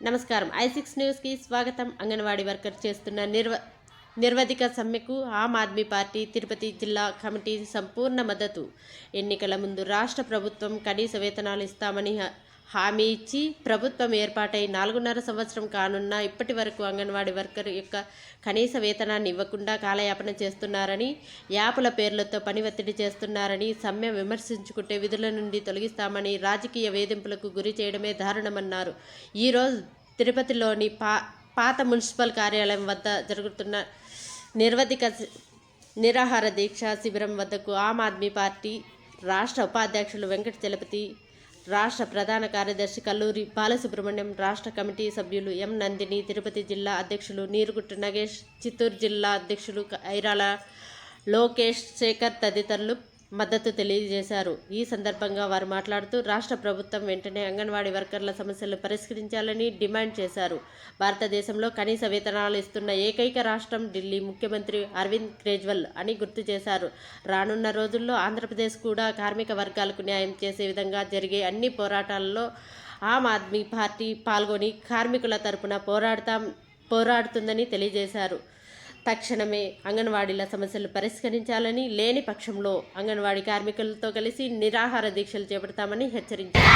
నమస్కారం. ఐసిక్స్ న్యూస్కి స్వాగతం. అంగన్వాడీ వర్కర్ చేస్తున్న నిర్వ నిర్వధిక సమ్మెకు ఆమ్ ఆద్మీ పార్టీ తిరుపతి జిల్లా కమిటీ సంపూర్ణ మద్దతు. ఎన్నికల ముందు రాష్ట్ర ప్రభుత్వం కనీస వేతనాలు ఇస్తామని హామీ ఇచ్చి ప్రభుత్వం ఏర్పాటై నాలుగున్నర సంవత్సరం కానున్న ఇప్పటి వరకు అంగన్వాడీ వర్కర్ యొక్క కనీస వేతనాన్ని ఇవ్వకుండా కాలయాపన చేస్తున్నారని యాపుల పేర్లతో పని ఒత్తిడి చేస్తున్నారని సమ్మె విమర్శించుకుంటే విధుల నుండి తొలగిస్తామని రాజకీయ వేధింపులకు గురి చేయడమే దారుణమన్నారు. ఈరోజు తిరుపతిలోని పా పాత మున్సిపల్ కార్యాలయం వద్ద జరుగుతున్న నిర్వధిక నిరాహార దీక్ష శిబిరం వద్దకు ఆమ్ ఆద్మీ పార్టీ రాష్ట్ర ఉపాధ్యక్షులు వెంకట చలపతి రాష్ట్ర ప్రధాన కార్యదర్శి కల్లూరి బాలసుబ్రహ్మణ్యం రాష్ట్ర కమిటీ సభ్యులు ఎం. నందిని తిరుపతి జిల్లా అధ్యక్షులు నీరుగుట్టు నగేష్ చిత్తూరు జిల్లా అధ్యక్షులు ఐరాల లోకేష్ శేఖర్ తదితరులు మద్దతు తెలియజేశారు. ఈ సందర్భంగా వారు మాట్లాడుతూ రాష్ట్ర ప్రభుత్వం వెంటనే అంగన్వాడీ వర్కర్ల సమస్యలు పరిష్కరించాలని డిమాండ్ చేశారు. భారతదేశంలో కనీస వేతనాలు ఇస్తున్న ఏకైక రాష్ట్రం ఢిల్లీ ముఖ్యమంత్రి అరవింద్ కేజ్రీవాల్ అని గుర్తు చేశారు. రానున్న రోజుల్లో ఆంధ్రప్రదేశ్ కూడా కార్మిక వర్గాలకు న్యాయం చేసే విధంగా జరిగే అన్ని పోరాటాలలో ఆమ్ ఆద్మీ పార్టీ పాల్గొని కార్మికుల తరపున పోరాడతాం పోరాడుతుందని తెలియజేశారు. తక్షణమే అంగన్వాడీల సమస్యలు పరిష్కరించాలని లేని పక్షంలో అంగన్వాడీ కార్మికులతో కలిసి నిరాహార దీక్షలు చేపడతామని హెచ్చరించారు.